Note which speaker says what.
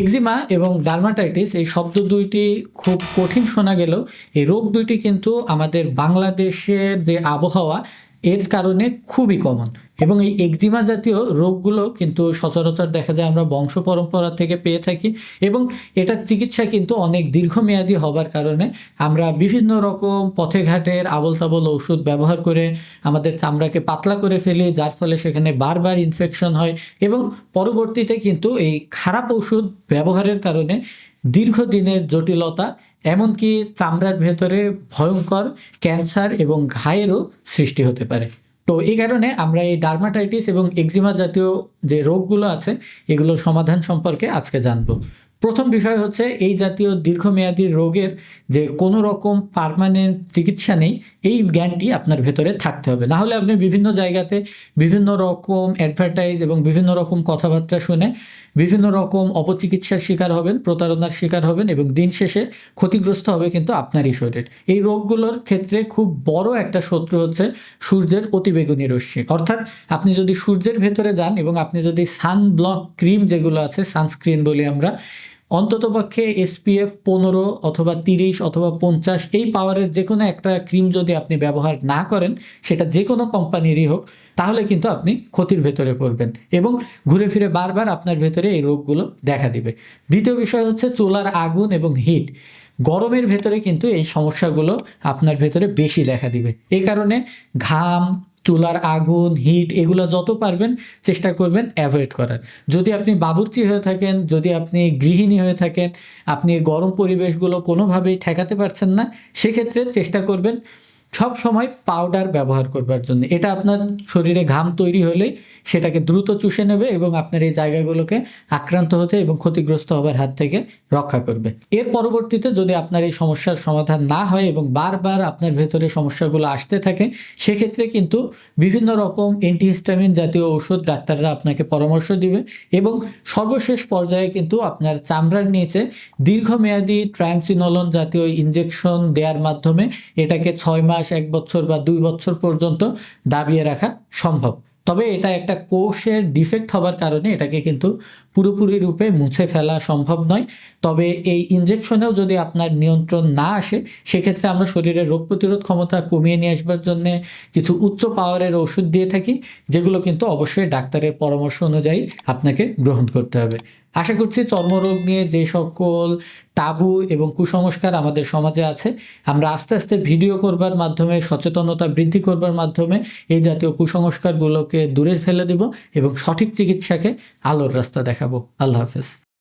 Speaker 1: এক্সিমা এবং ডার্মাটাইটিস, এই শব্দ দুইটি খুব কঠিন শোনা গেলেও এই রোগ দুইটি কিন্তু আমাদের বাংলাদেশের যে আবহাওয়া এর কারণে খুবই কমন এবং এই একজিমা জাতীয় রোগগুলো কিন্তু সচরাচর দেখা যায় আমরা বংশ পরম্পরা থেকে পেয়ে থাকি এবং এটার চিকিৎসা কিন্তু অনেক দীর্ঘমেয়াদী হবার কারণে আমরা বিভিন্ন রকম পথে ঘাটের আবল তাবল ওষুধ ব্যবহার করে আমাদের চামড়াকে পাতলা করে ফেলি, যার ফলে সেখানে বারবার ইনফেকশন হয় এবং পরবর্তীতে কিন্তু এই খারাপ ওষুধ ব্যবহারের কারণে দীর্ঘদিনের জটিলতা, এমনকি চামড়ার ভেতরে ভয়ঙ্কর ক্যান্সার এবং ঘায়েরও সৃষ্টি হতে পারে। তো এই কারণে আমরা এই ডার্মাটাইটিস এবং এক্সিমা জাতীয় যে রোগগুলো আছে, এগুলোর সমাধান সম্পর্কে আজকে জানব। প্রথম বিষয় হচ্ছে, এই জাতীয় দীর্ঘমেয়াদী রোগের যে কোনো রকম পার্মানেন্ট চিকিৎসা নেই, এই জ্ঞানটি আপনার ভেতরে থাকতে হবে। না হলে আপনি বিভিন্ন জায়গাতে বিভিন্ন রকম অ্যাডভার্টাইজ এবং বিভিন্ন রকম কথাবার্তা শুনে বিভিন্ন রকম অপচিকিৎসার শিকার হবেন, প্রতারণার শিকার হবেন এবং দিন শেষে ক্ষতিগ্রস্ত হবে কিন্তু আপনারই শরীর। এই রোগগুলোর ক্ষেত্রে খুব বড় একটা শত্রু হচ্ছে সূর্যের অতিবেগুনি রশ্মি। অর্থাৎ আপনি যদি সূর্যের ভেতরে যান এবং আপনি যদি সানব্লক ক্রিম যেগুলো আছে, সানস্ক্রিন বলি আমরা অন্ততপক্ষে এসপিএফ পনেরো অথবা তিরিশ অথবা পঞ্চাশ এই পাওয়ারের যে কোনো একটা ক্রিম যদি আপনি ব্যবহার না করেন, সেটা যে কোনো কোম্পানিরই হোক, তাহলে কিন্তু আপনি ক্ষতির ভেতরে পড়বেন এবং ঘুরে ফিরে বারবার আপনার ভেতরে এই রোগগুলো দেখা দিবে। দ্বিতীয় বিষয় হচ্ছে চুলার আগুন এবং হিট। গরমের ভেতরে কিন্তু এই সমস্যাগুলো আপনার ভেতরে বেশি দেখা দিবে। এই কারণে ঘাম চুলার আগুন হিট এগুলো যত পারবেন চেষ্টা করবেন অ্যাভয়েড করার। যদি আপনি বাবুর্চি হয়ে থাকেন, যদি আপনি গৃহিণী হয়ে থাকেন, আপনি গরম পরিবেশগুলো কোনোভাবেই ঠেকাতে পারছেন না, সেক্ষেত্রে চেষ্টা করবেন সব সময় পাউডার ব্যবহার করবার জন্য। এটা আপনার শরীরে ঘাম তৈরি হলেই সেটাকে দ্রুত চুষে নেবে এবং আপনার এই জায়গাগুলোকে আক্রান্ত হতে এবং ক্ষতিগ্রস্ত হবার হাত থেকে রক্ষা করবে। এর পরবর্তীতে যদি আপনার এই সমস্যার সমাধান না হয় এবং বারবার আপনার ভেতরে সমস্যাগুলো আসতে থাকে, সেক্ষেত্রে কিন্তু বিভিন্ন রকম অ্যান্টিহিস্টামিন জাতীয় ওষুধ ডাক্তাররা আপনাকে পরামর্শ দিবে এবং সর্বশেষ পর্যায়ে কিন্তু আপনার চামড়ার নিচে দীর্ঘমেয়াদী ট্রায়ামসিনলন জাতীয় ইনজেকশন দেওয়ার মাধ্যমে এটাকে ছয় মাস এক বছর বা দুই বছর পর্যন্ত দাবিয়ে রাখা সম্ভব। তবে এটা একটা কোষের ডিফেক্ট হবার কারণে এটাকে কিন্তু পুরোপুরি রূপে মুছে ফেলা সম্ভব নয়। তবে এই ইনজেকশনেও যদি আপনার নিয়ন্ত্রণ না আসে, সেক্ষেত্রে আমরা শরীরের রোগ প্রতিরোধ ক্ষমতা কমিয়ে নিয়ে আসবার জন্য কিছু উচ্চ পাওয়ারের ওষুধ দিয়ে থাকি, যেগুলো কিন্তু অবশ্যই ডাক্তারের পরামর্শ অনুযায়ী আপনাকে গ্রহণ করতে হবে। আশা করছি চর্মরোগ নিয়ে যে সকল তাবু এবং কুসংস্কার আমাদের সমাজে আছে, আমরা আস্তে আস্তে ভিডিও করবার মাধ্যমে, সচেতনতা বৃদ্ধি করবার মাধ্যমে এই জাতীয় কুসংস্কারগুলোকে দূরে ফেলে দেব এবং সঠিক চিকিৎসাকে আলোর রাস্তা দেখাবো। আল্লাহ হাফেজ।